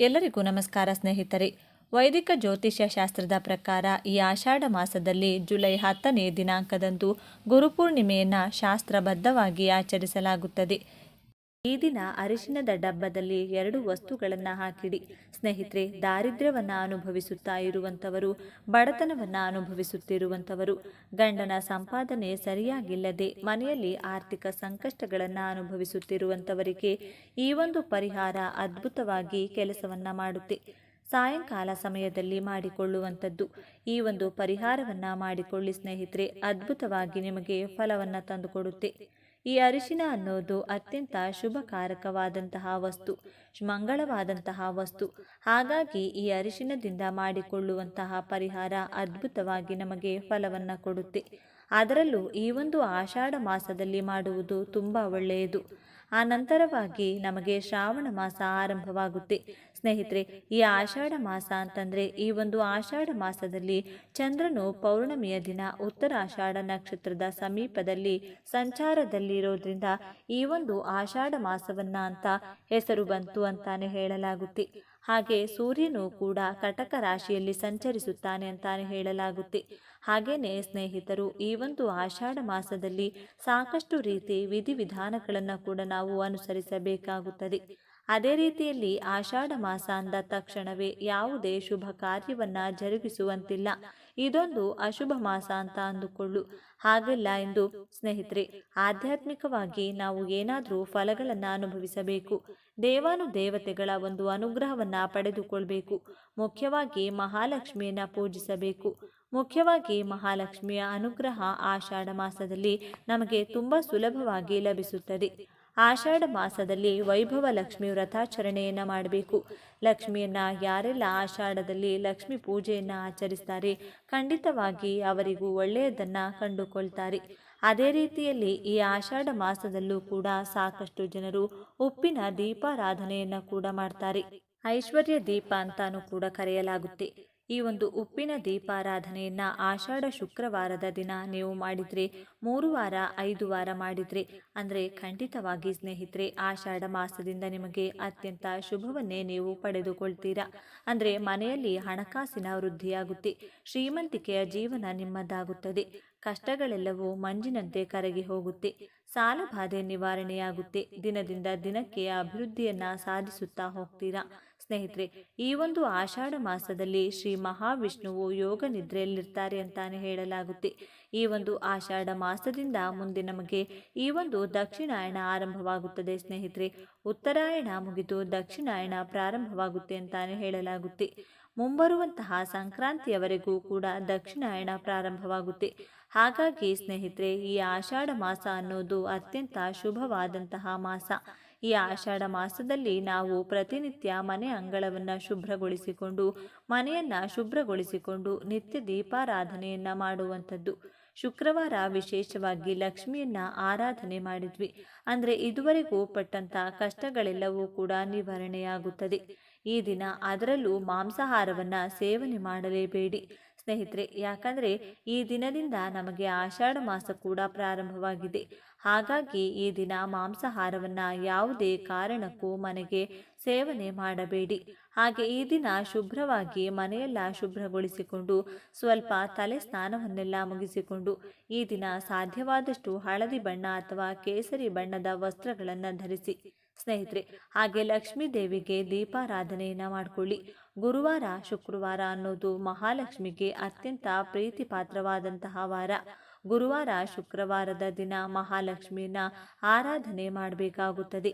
ಎಲ್ಲರಿಗೂ ನಮಸ್ಕಾರ ಸ್ನೇಹಿತರೆ. ವೈದಿಕ ಜ್ಯೋತಿಷ್ಯ ಶಾಸ್ತ್ರದ ಪ್ರಕಾರ ಈ ಆಷಾಢ ಮಾಸದಲ್ಲಿ ಜುಲೈ ಹತ್ತನೇ ದಿನಾಂಕದಂದು ಗುರುಪೂರ್ಣಿಮೆಯನ್ನು ಶಾಸ್ತ್ರಬದ್ಧವಾಗಿ ಆಚರಿಸಲಾಗುತ್ತದೆ. ಈ ದಿನ ಅರಿಶಿನದ ಡಬ್ಬದಲ್ಲಿ ಎರಡು ವಸ್ತುಗಳನ್ನು ಹಾಕಿಡಿ. ಸ್ನೇಹಿತರೆ, ದಾರಿದ್ರ್ಯವನ್ನು ಅನುಭವಿಸುತ್ತಾ ಇರುವಂಥವರು, ಬಡತನವನ್ನು ಅನುಭವಿಸುತ್ತಿರುವಂಥವರು. ಗಂಡನ ಸಂಪಾದನೆ ಸರಿಯಾಗಿಲ್ಲದೆ ಮನೆಯಲ್ಲಿ ಆರ್ಥಿಕ ಸಂಕಷ್ಟಗಳನ್ನು ಅನುಭವಿಸುತ್ತಿರುವಂಥವರಿಗೆ ಈ ಒಂದು ಪರಿಹಾರ ಅದ್ಭುತವಾಗಿ ಕೆಲಸವನ್ನು ಮಾಡುತ್ತೆ. ಸಾಯಂಕಾಲ ಸಮಯದಲ್ಲಿ ಮಾಡಿಕೊಳ್ಳುವಂಥದ್ದು. ಈ ಒಂದು ಪರಿಹಾರವನ್ನು ಮಾಡಿಕೊಳ್ಳಿ ಸ್ನೇಹಿತರೆ, ಅದ್ಭುತವಾಗಿ ನಿಮಗೆ ಫಲವನ್ನು ತಂದುಕೊಡುತ್ತೆ. ಈ ಅರಿಶಿನ ಅನ್ನೋದು ಅತ್ಯಂತ ಶುಭಕಾರಕವಾದಂತಹ ವಸ್ತು, ಮಂಗಳವಾದಂತಹ ವಸ್ತು. ಹಾಗಾಗಿ ಈ ಅರಿಶಿನದಿಂದ ಮಾಡಿಕೊಳ್ಳುವಂತಹ ಪರಿಹಾರ ಅದ್ಭುತವಾಗಿ ನಮಗೆ ಫಲವನ್ನು ಕೊಡುತ್ತೆ. ಅದರಲ್ಲೂ ಈ ಒಂದು ಆಷಾಢ ಮಾಸದಲ್ಲಿ ಮಾಡುವುದು ತುಂಬ ಒಳ್ಳೆಯದು. ಆ ನಂತರವಾಗಿ ನಮಗೆ ಶ್ರಾವಣ ಮಾಸ ಆರಂಭವಾಗುತ್ತೆ. ಸ್ನೇಹಿತರೆ, ಈ ಆಷಾಢ ಮಾಸ ಅಂತಂದರೆ ಈ ಒಂದು ಆಷಾಢ ಮಾಸದಲ್ಲಿ ಚಂದ್ರನು ಪೌರ್ಣಮಿಯ ದಿನ ಉತ್ತರ ಆಷಾಢ ನಕ್ಷತ್ರದ ಸಮೀಪದಲ್ಲಿ ಸಂಚಾರದಲ್ಲಿರೋದ್ರಿಂದ ಈ ಒಂದು ಆಷಾಢ ಮಾಸವನ್ನ ಅಂತ ಹೆಸರು ಬಂತು ಅಂತಾನೆ ಹೇಳಲಾಗುತ್ತೆ. ಹಾಗೆ ಸೂರ್ಯನು ಕೂಡ ಕಟಕ ರಾಶಿಯಲ್ಲಿ ಸಂಚರಿಸುತ್ತಾನೆ ಅಂತಾನೆ ಹೇಳಲಾಗುತ್ತೆ. ಹಾಗೆಯೇ ಸ್ನೇಹಿತರು, ಈ ಒಂದು ಆಷಾಢ ಮಾಸದಲ್ಲಿ ಸಾಕಷ್ಟು ರೀತಿ ವಿಧಿವಿಧಾನಗಳನ್ನು ಕೂಡ ನಾವು ಅನುಸರಿಸಬೇಕಾಗುತ್ತದೆ. ಅದೇ ರೀತಿಯಲ್ಲಿ ಆಷಾಢ ಮಾಸ ಅಂದ ತಕ್ಷಣವೇ ಯಾವುದೇ ಶುಭ ಕಾರ್ಯವನ್ನ ಜರುಗಿಸುವಂತಿಲ್ಲ. ಇದೊಂದು ಅಶುಭ ಮಾಸ ಅಂತ ಅಂದುಕೊಳ್ಳು. ಹಾಗಲ್ಲ ಎಂದು ಸ್ನೇಹಿತರೆ, ಆಧ್ಯಾತ್ಮಿಕವಾಗಿ ನಾವು ಏನಾದರೂ ಫಲಗಳನ್ನು ಅನುಭವಿಸಬೇಕು. ದೇವಾನು ದೇವತೆಗಳ ಒಂದು ಅನುಗ್ರಹವನ್ನ ಪಡೆದುಕೊಳ್ಬೇಕು. ಮುಖ್ಯವಾಗಿ ಮಹಾಲಕ್ಷ್ಮಿಯನ್ನ ಪೂಜಿಸಬೇಕು. ಮುಖ್ಯವಾಗಿ ಮಹಾಲಕ್ಷ್ಮಿಯ ಅನುಗ್ರಹ ಆಷಾಢ ಮಾಸದಲ್ಲಿ ನಮಗೆ ತುಂಬ ಸುಲಭವಾಗಿ ಲಭಿಸುತ್ತದೆ. ಆಷಾಢ ಮಾಸದಲ್ಲಿ ವೈಭವ ಲಕ್ಷ್ಮಿ ವ್ರತಾಚರಣೆಯನ್ನು ಮಾಡಬೇಕು. ಲಕ್ಷ್ಮಿಯನ್ನ ಯಾರೆಲ್ಲ ಆಷಾಢದಲ್ಲಿ ಲಕ್ಷ್ಮಿ ಪೂಜೆಯನ್ನು ಆಚರಿಸ್ತಾರೆ ಖಂಡಿತವಾಗಿ ಅವರಿಗೂ ಒಳ್ಳೆಯದನ್ನು ಕಂಡುಕೊಳ್ತಾರೆ. ಅದೇ ರೀತಿಯಲ್ಲಿ ಈ ಆಷಾಢ ಮಾಸದಲ್ಲೂ ಕೂಡ ಸಾಕಷ್ಟು ಜನರು ಉಪ್ಪಿನ ದೀಪಾರಾಧನೆಯನ್ನು ಕೂಡ ಮಾಡ್ತಾರೆ. ಐಶ್ವರ್ಯ ದೀಪ ಅಂತಾನೂ ಕೂಡ ಕರೆಯಲಾಗುತ್ತೆ. ಈ ಒಂದು ಉಪ್ಪಿನ ದೀಪಾರಾಧನೆಯನ್ನ ಆಷಾಢ ಶುಕ್ರವಾರದ ದಿನ ನೀವು ಮಾಡಿದರೆ ಮೂರು ವಾರ, ಐದು ವಾರ ಮಾಡಿದರೆ, ಅಂದರೆ ಖಂಡಿತವಾಗಿ ಸ್ನೇಹಿತರೆ, ಆಷಾಢ ಮಾಸದಿಂದ ನಿಮಗೆ ಅತ್ಯಂತ ಶುಭವನ್ನೇ ನೀವು ಪಡೆದುಕೊಳ್ತೀರಾ. ಅಂದರೆ ಮನೆಯಲ್ಲಿ ಹಣಕಾಸಿನ ವೃದ್ಧಿಯಾಗುತ್ತೆ, ಶ್ರೀಮಂತಿಕೆಯ ಜೀವನ ನಿಮ್ಮದಾಗುತ್ತದೆ, ಕಷ್ಟಗಳೆಲ್ಲವೂ ಮಂಜಿನಂತೆ ಕರಗಿ ಹೋಗುತ್ತೆ, ಸಾಲ ಬಾಧೆ ನಿವಾರಣೆಯಾಗುತ್ತೆ, ದಿನದಿಂದ ದಿನಕ್ಕೆ ಅಭಿವೃದ್ಧಿಯನ್ನ ಸಾಧಿಸುತ್ತಾ ಹೋಗ್ತೀರಾ. ಸ್ನೇಹಿತರೆ, ಈ ಒಂದು ಆಷಾಢ ಮಾಸದಲ್ಲಿ ಶ್ರೀ ಮಹಾವಿಷ್ಣುವು ಯೋಗ ನಿದ್ರೆಯಲ್ಲಿರ್ತಾರೆ ಅಂತಾನೆ ಹೇಳಲಾಗುತ್ತೆ. ಈ ಒಂದು ಆಷಾಢ ಮಾಸದಿಂದ ಮುಂದೆ ನಮಗೆ ಈ ಒಂದು ದಕ್ಷಿಣಾಯಣ ಆರಂಭವಾಗುತ್ತದೆ ಸ್ನೇಹಿತರೆ. ಉತ್ತರಾಯಣ ಮುಗಿದು ದಕ್ಷಿಣಾಯಣ ಪ್ರಾರಂಭವಾಗುತ್ತೆ ಅಂತಾನೆ ಹೇಳಲಾಗುತ್ತೆ. ಮುಂಬರುವಂತಹ ಸಂಕ್ರಾಂತಿಯವರೆಗೂ ಕೂಡ ದಕ್ಷಿಣಾಯಣ ಪ್ರಾರಂಭವಾಗುತ್ತೆ. ಹಾಗಾಗಿ ಸ್ನೇಹಿತರೆ, ಈ ಆಷಾಢ ಮಾಸ ಅನ್ನೋದು ಅತ್ಯಂತ ಶುಭವಾದಂತಹ ಮಾಸ. ಈ ಆಷಾಢ ಮಾಸದಲ್ಲಿ ನಾವು ಪ್ರತಿನಿತ್ಯ ಮನೆ ಅಂಗಳವನ್ನು ಶುಭ್ರಗೊಳಿಸಿಕೊಂಡು, ಮನೆಯನ್ನು ಶುಭ್ರಗೊಳಿಸಿಕೊಂಡು ನಿತ್ಯ ದೀಪಾರಾಧನೆಯನ್ನು ಮಾಡುವಂಥದ್ದು. ಶುಕ್ರವಾರ ವಿಶೇಷವಾಗಿ ಲಕ್ಷ್ಮಿಯನ್ನ ಆರಾಧನೆ ಮಾಡಿದ್ವಿ. ಅಂದರೆ ಇದುವರೆಗೂ ಪಟ್ಟಂತ ಕಷ್ಟಗಳೆಲ್ಲವೂ ಕೂಡ ನಿವಾರಣೆಯಾಗುತ್ತದೆ. ಈ ದಿನ ಅದರಲ್ಲೂ ಮಾಂಸಾಹಾರವನ್ನು ಸೇವನೆ ಮಾಡಲೇಬೇಡಿ. ಸ್ನೇಹಿತರೆ, ಯಾಕಂದರೆ ಈ ದಿನದಿಂದ ನಮಗೆ ಆಷಾಢ ಮಾಸ ಕೂಡ ಪ್ರಾರಂಭವಾಗಿದೆ. ಹಾಗಾಗಿ ಈ ದಿನ ಮಾಂಸಾಹಾರವನ್ನು ಯಾವುದೇ ಕಾರಣಕ್ಕೂ ಮನೆಗೆ ಸೇವನೆ ಮಾಡಬೇಡಿ. ಹಾಗೆ ಈ ದಿನ ಶುಭ್ರವಾಗಿ ಮನೆಯೆಲ್ಲ ಶುಭ್ರಗೊಳಿಸಿಕೊಂಡು ಸ್ವಲ್ಪ ತಲೆ ಸ್ನಾನವನ್ನೆಲ್ಲ ಮುಗಿಸಿಕೊಂಡು ಈ ದಿನ ಸಾಧ್ಯವಾದಷ್ಟು ಹಳದಿ ಬಣ್ಣ ಅಥವಾ ಕೇಸರಿ ಬಣ್ಣದ ವಸ್ತ್ರಗಳನ್ನು ಧರಿಸಿ. ಸ್ನೇಹಿತರೆ, ಹಾಗೆ ಲಕ್ಷ್ಮೀ ದೇವಿಗೆ ದೀಪಾರಾಧನೆಯನ್ನು ಮಾಡಿಕೊಳ್ಳಿ. ಗುರುವಾರ, ಶುಕ್ರವಾರ ಅನ್ನೋದು ಮಹಾಲಕ್ಷ್ಮಿಗೆ ಅತ್ಯಂತ ಪ್ರೀತಿಪಾತ್ರವಾದಂತಹ ವಾರ. ಗುರುವಾರ, ಶುಕ್ರವಾರದ ದಿನ ಮಹಾಲಕ್ಷ್ಮಿಯನ್ನ ಆರಾಧನೆ ಮಾಡಬೇಕಾಗುತ್ತದೆ.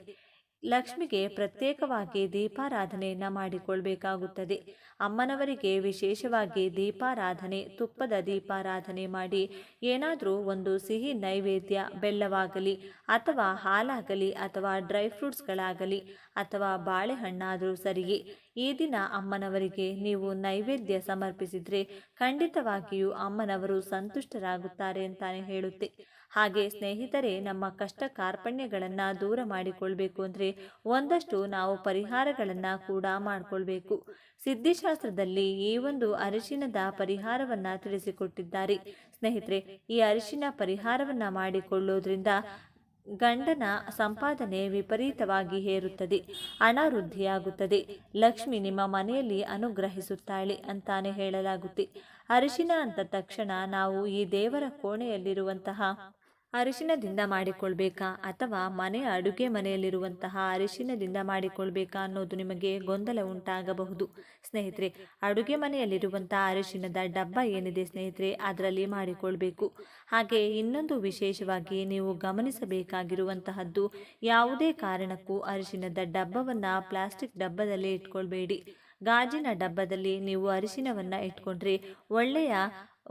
ಲಕ್ಷ್ಮಿಗೆ ಪ್ರತ್ಯೇಕವಾಗಿ ದೀಪಾರಾಧನೆಯನ್ನು ಮಾಡಿಕೊಳ್ಬೇಕಾಗುತ್ತದೆ. ಅಮ್ಮನವರಿಗೆ ವಿಶೇಷವಾಗಿ ದೀಪಾರಾಧನೆ, ತುಪ್ಪದ ದೀಪಾರಾಧನೆ ಮಾಡಿ ಏನಾದರೂ ಒಂದು ಸಿಹಿ ನೈವೇದ್ಯ, ಬೆಲ್ಲವಾಗಲಿ ಅಥವಾ ಹಾಲಾಗಲಿ ಅಥವಾ ಡ್ರೈ ಫ್ರೂಟ್ಸ್ಗಳಾಗಲಿ ಅಥವಾ ಬಾಳೆಹಣ್ಣಾದರೂ ಸರಿಯೇ ಈ ದಿನ ಅಮ್ಮನವರಿಗೆ ನೀವು ನೈವೇದ್ಯ ಸಮರ್ಪಿಸಿದರೆ ಖಂಡಿತವಾಗಿಯೂ ಅಮ್ಮನವರು ಸಂತುಷ್ಟರಾಗುತ್ತಾರೆ ಅಂತಾನೆ ಹೇಳುತ್ತೆ. ಹಾಗೆ ಸ್ನೇಹಿತರೆ, ನಮ್ಮ ಕಷ್ಟ ಕಾರ್ಪಣ್ಯಗಳನ್ನು ದೂರ ಮಾಡಿಕೊಳ್ಬೇಕು ಅಂದರೆ ಒಂದಷ್ಟು ನಾವು ಪರಿಹಾರಗಳನ್ನು ಕೂಡ ಮಾಡಿಕೊಳ್ಬೇಕು. ಸಿದ್ಧಿಶಾಸ್ತ್ರದಲ್ಲಿ ಈ ಒಂದು ಅರಿಶಿನದ ಪರಿಹಾರವನ್ನು ತಿಳಿಸಿಕೊಟ್ಟಿದ್ದಾರೆ. ಸ್ನೇಹಿತರೆ, ಈ ಅರಿಶಿನ ಪರಿಹಾರವನ್ನು ಮಾಡಿಕೊಳ್ಳೋದ್ರಿಂದ ಗಂಡನ ಸಂಪಾದನೆ ವಿಪರೀತವಾಗಿ ಹೇರುತ್ತದೆ ಹಣ ವೃದ್ಧಿಯಾಗುತ್ತದೆ ಲಕ್ಷ್ಮಿ ನಿಮ್ಮ ಮನೆಯಲ್ಲಿ ಅನುಗ್ರಹಿಸುತ್ತಾಳೆ ಅಂತಾನೆ ಹೇಳಲಾಗುತ್ತೆ. ಅರಿಶಿನ ಅಂತ ತಕ್ಷಣ ನಾವು ಈ ದೇವರ ಕೋಣೆಯಲ್ಲಿರುವಂತಹ ಅರಿಶಿನದಿಂದ ಮಾಡಿಕೊಳ್ಬೇಕಾ ಅಥವಾ ಮನೆ ಅಡುಗೆ ಮನೆಯಲ್ಲಿರುವಂತಹ ಅರಿಶಿನದಿಂದ ಮಾಡಿಕೊಳ್ಬೇಕಾ ಅನ್ನೋದು ನಿಮಗೆ ಗೊಂದಲ ಉಂಟಾಗಬಹುದು. ಸ್ನೇಹಿತರೆ, ಅಡುಗೆ ಮನೆಯಲ್ಲಿರುವಂತಹ ಅರಿಶಿನದ ಡಬ್ಬ ಏನಿದೆ ಸ್ನೇಹಿತರೆ, ಅದರಲ್ಲಿ ಮಾಡಿಕೊಳ್ಬೇಕು. ಹಾಗೆ ಇನ್ನೊಂದು ವಿಶೇಷವಾಗಿ ನೀವು ಗಮನಿಸಬೇಕಾಗಿರುವಂತಹದ್ದು ಯಾವುದೇ ಕಾರಣಕ್ಕೂ ಅರಿಶಿನದ ಡಬ್ಬವನ್ನು ಪ್ಲಾಸ್ಟಿಕ್ ಡಬ್ಬದಲ್ಲಿ ಇಟ್ಕೊಳ್ಬೇಡಿ. ಗಾಜಿನ ಡಬ್ಬದಲ್ಲಿ ನೀವು ಅರಿಶಿನವನ್ನು ಇಟ್ಕೊಂಡ್ರೆ ಒಳ್ಳೆಯ,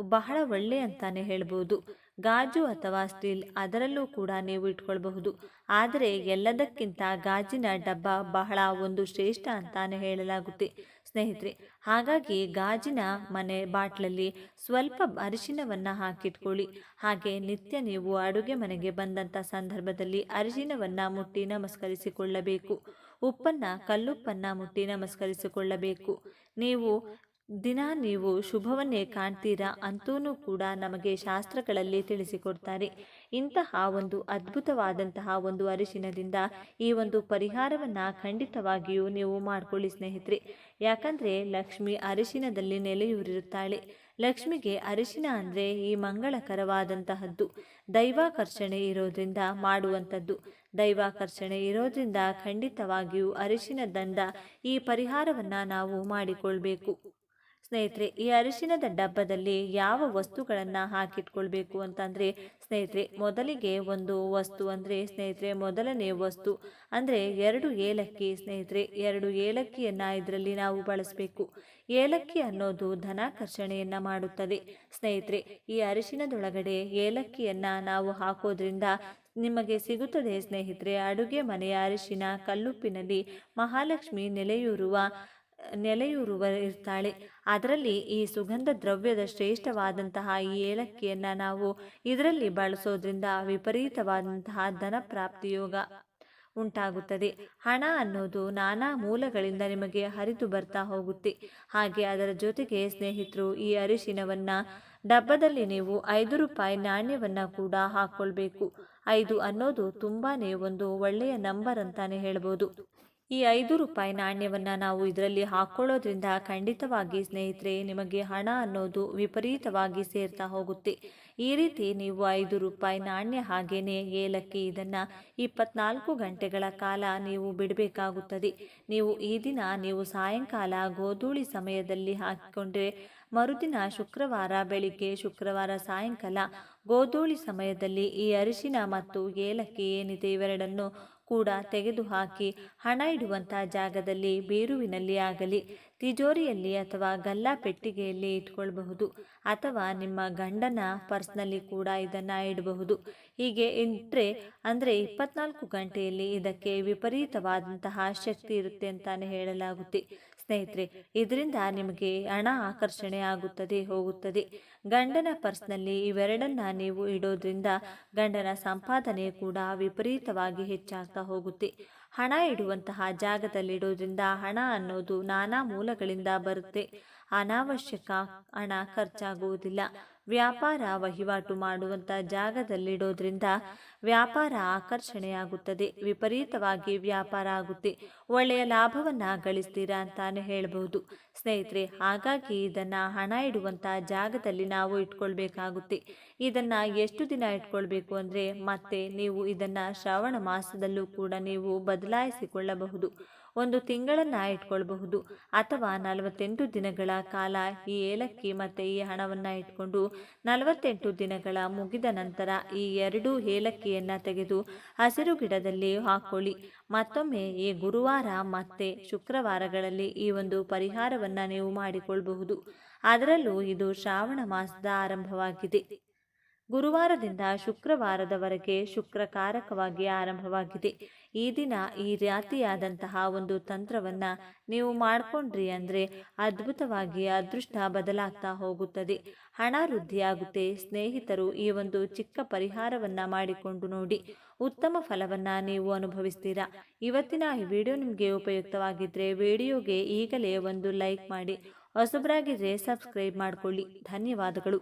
ಬಹಳ ಒಳ್ಳೆಯ ಅಂತಾನೆ ಹೇಳ್ಬೋದು. ಗಾಜು ಅಥವಾ ಸ್ಟೀಲ್ ಅದರಲ್ಲೂ ಕೂಡ ನೀವು ಇಟ್ಕೊಳ್ಬಹುದು. ಆದರೆ ಎಲ್ಲದಕ್ಕಿಂತ ಗಾಜಿನ ಡಬ್ಬ ಬಹಳ ಒಂದು ಶ್ರೇಷ್ಠ ಅಂತಾನೆ ಹೇಳಲಾಗುತ್ತೆ. ಸ್ನೇಹಿತರೆ, ಹಾಗಾಗಿ ಗಾಜಿನ ಮನೆ ಬಾಟ್ಲಲ್ಲಿ ಸ್ವಲ್ಪ ಅರಿಶಿನವನ್ನು ಹಾಕಿಟ್ಕೊಳ್ಳಿ. ಹಾಗೆ ನಿತ್ಯ ನೀವು ಅಡುಗೆ ಮನೆಗೆ ಬಂದಂಥ ಸಂದರ್ಭದಲ್ಲಿ ಅರಿಶಿನವನ್ನು ಮುಟ್ಟಿ ನಮಸ್ಕರಿಸಿಕೊಳ್ಳಬೇಕು. ಉಪ್ಪನ್ನು, ಕಲ್ಲುಪ್ಪನ್ನು ಮುಟ್ಟಿ ನಮಸ್ಕರಿಸಿಕೊಳ್ಳಬೇಕು. ನೀವು ದಿನ ನೀವು ಶುಭವನ್ನೇ ಕಾಣ್ತೀರಾ ಅಂತೂ ಕೂಡ ನಮಗೆ ಶಾಸ್ತ್ರಗಳಲ್ಲಿ ತಿಳಿಸಿಕೊಡ್ತಾರೆ. ಇಂತಹ ಒಂದು ಅದ್ಭುತವಾದಂತಹ ಒಂದು ಅರಿಶಿನದಿಂದ ಈ ಒಂದು ಪರಿಹಾರವನ್ನು ಖಂಡಿತವಾಗಿಯೂ ನೀವು ಮಾಡಿಕೊಳ್ಳಿ ಸ್ನೇಹಿತರೆ. ಯಾಕಂದರೆ ಲಕ್ಷ್ಮಿ ಅರಿಶಿನದಲ್ಲಿ ನೆಲೆಯೂರಿರುತ್ತಾಳೆ. ಲಕ್ಷ್ಮಿಗೆ ಅರಿಶಿನ ಅಂದರೆ ಈ ಮಂಗಳಕರವಾದಂತಹದ್ದು. ದೈವಾಕರ್ಷಣೆ ಇರೋದ್ರಿಂದ ಮಾಡುವಂಥದ್ದು ದೈವಾಕರ್ಷಣೆ ಇರೋದ್ರಿಂದ ಖಂಡಿತವಾಗಿಯೂ ಅರಿಶಿನದಿಂದ ಈ ಪರಿಹಾರವನ್ನು ನಾವು ಮಾಡಿಕೊಳ್ಬೇಕು. ಸ್ನೇಹಿತರೆ, ಈ ಅರಿಶಿನದ ಡಬ್ಬದಲ್ಲಿ ಯಾವ ವಸ್ತುಗಳನ್ನು ಹಾಕಿಟ್ಕೊಳ್ಬೇಕು ಅಂತಂದರೆ, ಸ್ನೇಹಿತರೆ, ಮೊದಲಿಗೆ ಒಂದು ವಸ್ತು ಅಂದರೆ, ಸ್ನೇಹಿತರೆ, ಮೊದಲನೇ ವಸ್ತು ಅಂದರೆ ಎರಡು ಏಲಕ್ಕಿ, ಸ್ನೇಹಿತರೆ, ಎರಡು ಏಲಕ್ಕಿಯನ್ನು ಇದರಲ್ಲಿ ನಾವು ಬಳಸಬೇಕು. ಏಲಕ್ಕಿ ಅನ್ನೋದು ಧನಾಕರ್ಷಣೆಯನ್ನು ಮಾಡುತ್ತದೆ. ಸ್ನೇಹಿತರೆ, ಈ ಅರಿಶಿನದೊಳಗಡೆ ಏಲಕ್ಕಿಯನ್ನು ನಾವು ಹಾಕೋದ್ರಿಂದ ನಿಮಗೆ ಸಿಗುತ್ತದೆ ಸ್ನೇಹಿತರೆ, ಅಡುಗೆ ಮನೆಯ ಅರಿಶಿನ, ಕಲ್ಲುಪ್ಪಿನಲ್ಲಿ ಮಹಾಲಕ್ಷ್ಮಿ ನೆಲೆಯೂರುವ ನೆಲೆಯೂರುವ ಇರ್ತಾಳೆ. ಅದರಲ್ಲಿ ಈ ಸುಗಂಧ ದ್ರವ್ಯದ ಶ್ರೇಷ್ಠವಾದಂತಹ ಈ ಏಲಕ್ಕಿಯನ್ನು ನಾವು ಇದರಲ್ಲಿ ಬಳಸೋದ್ರಿಂದ ವಿಪರೀತವಾದಂತಹ ಧನ ಪ್ರಾಪ್ತಿಯೋಗ ಉಂಟಾಗುತ್ತದೆ. ಹಣ ಅನ್ನೋದು ನಾನಾ ಮೂಲಗಳಿಂದ ನಿಮಗೆ ಹರಿದು ಬರ್ತಾ ಹೋಗುತ್ತೆ. ಹಾಗೆ ಅದರ ಜೊತೆಗೆ ಸ್ನೇಹಿತರು, ಈ ಅರಿಶಿನವನ್ನು ಡಬ್ಬದಲ್ಲಿ ನೀವು ಐದು ರೂಪಾಯಿ ನಾಣ್ಯವನ್ನು ಕೂಡ ಹಾಕ್ಕೊಳ್ಬೇಕು ಐದು ಅನ್ನೋದು ತುಂಬಾ ಒಂದು ಒಳ್ಳೆಯ ನಂಬರ್ ಅಂತಾನೆ ಹೇಳ್ಬೋದು. ಈ ಐದು ರೂಪಾಯಿ ನಾಣ್ಯವನ್ನು ನಾವು ಇದರಲ್ಲಿ ಹಾಕ್ಕೊಳ್ಳೋದ್ರಿಂದ ಖಂಡಿತವಾಗಿ ಸ್ನೇಹಿತರೆ, ನಿಮಗೆ ಹಣ ಅನ್ನೋದು ವಿಪರೀತವಾಗಿ ಸೇರ್ತಾ ಹೋಗುತ್ತೆ. ಈ ರೀತಿ ನೀವು ಐದು ರೂಪಾಯಿ ನಾಣ್ಯ ಹಾಗೆಯೇ ಏಲಕ್ಕಿ ಇದನ್ನು ಇಪ್ಪತ್ನಾಲ್ಕು ಗಂಟೆಗಳ ಕಾಲ ನೀವು ಬಿಡಬೇಕಾಗುತ್ತದೆ. ನೀವು ಈ ದಿನ ನೀವು ಸಾಯಂಕಾಲ ಗೋಧೂಳಿ ಸಮಯದಲ್ಲಿ ಹಾಕಿಕೊಂಡ್ರೆ ಮರುದಿನ ಶುಕ್ರವಾರ ಬೆಳಿಗ್ಗೆ ಶುಕ್ರವಾರ ಸಾಯಂಕಾಲ ಗೋಧೂಳಿ ಸಮಯದಲ್ಲಿ ಈ ಅರಿಶಿನ ಮತ್ತು ಏಲಕ್ಕಿ ಏನಿದೆ ಇವೆರಡನ್ನು ಕೂಡ ತೆಗೆದುಹಾಕಿ ಹಣ ಇಡುವಂಥ ಜಾಗದಲ್ಲಿ ಬೇರುವಿನಲ್ಲಿ ಆಗಲಿ, ತಿಜೋರಿಯಲ್ಲಿ ಅಥವಾ ಗಲ್ಲಾ ಪೆಟ್ಟಿಗೆಯಲ್ಲಿ ಇಟ್ಕೊಳ್ಬಹುದು ಅಥವಾ ನಿಮ್ಮ ಗಂಡನ ಪರ್ಸ್ನಲ್ಲಿ ಕೂಡ ಇದನ್ನು ಇಡಬಹುದು. ಹೀಗೆ ಇಟ್ಟರೆ ಅಂದರೆ ಇಪ್ಪತ್ನಾಲ್ಕು ಗಂಟೆಯಲ್ಲಿ ಇದಕ್ಕೆ ವಿಪರೀತವಾದಂತಹ ಶಕ್ತಿ ಇರುತ್ತೆ ಅಂತಲೇ ಹೇಳಲಾಗುತ್ತೆ. ಸ್ನೇಹಿತರೆ, ಇದರಿಂದ ನಿಮಗೆ ಹಣ ಆಕರ್ಷಣೆ ಆಗುತ್ತದೆ, ಹೋಗುತ್ತದೆ. ಗಂಡನ ಪರ್ಸ್ನಲ್ಲಿ ಇವೆರಡನ್ನ ನೀವು ಇಡೋದ್ರಿಂದ ಗಂಡನ ಸಂಪಾದನೆ ಕೂಡ ವಿಪರೀತವಾಗಿ ಹೆಚ್ಚಾಗ್ತಾ ಹೋಗುತ್ತೆ. ಹಣ ಇಡುವಂತಹ ಜಾಗದಲ್ಲಿಡೋದ್ರಿಂದ ಹಣ ಅನ್ನೋದು ನಾನಾ ಮೂಲಗಳಿಂದ ಬರುತ್ತೆ. ಅನಾವಶ್ಯಕ ಹಣ ಖರ್ಚಾಗುವುದಿಲ್ಲ ವ್ಯಾಪಾರ ವಹಿವಾಟು ಮಾಡುವಂಥ ಜಾಗದಲ್ಲಿಡೋದ್ರಿಂದ ವ್ಯಾಪಾರ ಆಕರ್ಷಣೆಯಾಗುತ್ತದೆ. ವಿಪರೀತವಾಗಿ ವ್ಯಾಪಾರ ಆಗುತ್ತೆ. ಒಳ್ಳೆಯ ಲಾಭವನ್ನು ಗಳಿಸ್ತೀರಾ ಅಂತಾನೆ ಹೇಳಬಹುದು. ಸ್ನೇಹಿತರೆ, ಹಾಗಾಗಿ ಇದನ್ನು ಹಣ ಇಡುವಂಥ ಜಾಗದಲ್ಲಿ ನಾವು ಇಟ್ಕೊಳ್ಬೇಕಾಗುತ್ತೆ. ಇದನ್ನು ಎಷ್ಟು ದಿನ ಇಟ್ಕೊಳ್ಬೇಕು ಅಂದರೆ ಮತ್ತೆ ನೀವು ಇದನ್ನು ಶ್ರಾವಣ ಮಾಸದಲ್ಲೂ ಕೂಡ ನೀವು ಬದಲಾಯಿಸಿಕೊಳ್ಳಬಹುದು. ಒಂದು ತಿಂಗಳನ್ನು ಇಟ್ಕೊಳ್ಬಹುದು. ಅಥವಾ ನಲವತ್ತೆಂಟು ದಿನಗಳ ಕಾಲ ಈ ಏಲಕ್ಕಿ ಮತ್ತು ಈ ಹಣವನ್ನು ಇಟ್ಕೊಂಡು ನಲವತ್ತೆಂಟು ದಿನಗಳ ಮುಗಿದ ನಂತರ ಈ ಎರಡು ಏಲಕ್ಕಿಯನ್ನು ತೆಗೆದು ಹಸಿರು ಗಿಡದಲ್ಲಿ ಹಾಕೊಳ್ಳಿ. ಮತ್ತೊಮ್ಮೆ ಈ ಗುರುವಾರ ಮತ್ತೆ ಶುಕ್ರವಾರಗಳಲ್ಲಿ ಈ ಒಂದು ಪರಿಹಾರವನ್ನು ನೀವು ಮಾಡಿಕೊಳ್ಳಬಹುದು ಅದರಲ್ಲೂ ಇದು ಶ್ರಾವಣ ಮಾಸದ ಆರಂಭವಾಗಿದೆ. ಗುರುವಾರದಿಂದ ಶುಕ್ರವಾರದವರೆಗೆ ಶುಕ್ರಕಾರಕವಾಗಿ ಆರಂಭವಾಗಿದೆ. ಈ ದಿನ ಈ ರಾತಿಯಾದಂತಹ ಒಂದು ತಂತ್ರವನ್ನು ನೀವು ಮಾಡಿಕೊಂಡ್ರಿ ಅಂದರೆ ಅದ್ಭುತವಾಗಿ ಅದೃಷ್ಟ ಬದಲಾಗ್ತಾ ಹೋಗುತ್ತದೆ. ಹಣ ವೃದ್ಧಿಯಾಗುತ್ತೆ. ಸ್ನೇಹಿತರು ಈ ಒಂದು ಚಿಕ್ಕ ಪರಿಹಾರವನ್ನು ಮಾಡಿಕೊಂಡು ನೋಡಿ ಉತ್ತಮ ಫಲವನ್ನು ನೀವು ಅನುಭವಿಸ್ತೀರಾ. ಇವತ್ತಿನ ಈ ವಿಡಿಯೋ ನಿಮಗೆ ಉಪಯುಕ್ತವಾಗಿದ್ದರೆ ವಿಡಿಯೋಗೆ ಈಗಲೇ ಒಂದು ಲೈಕ್ ಮಾಡಿ. ಹೊಸಬರಾಗಿದ್ದರೆ ಸಬ್ಸ್ಕ್ರೈಬ್ ಮಾಡಿಕೊಳ್ಳಿ. ಧನ್ಯವಾದಗಳು.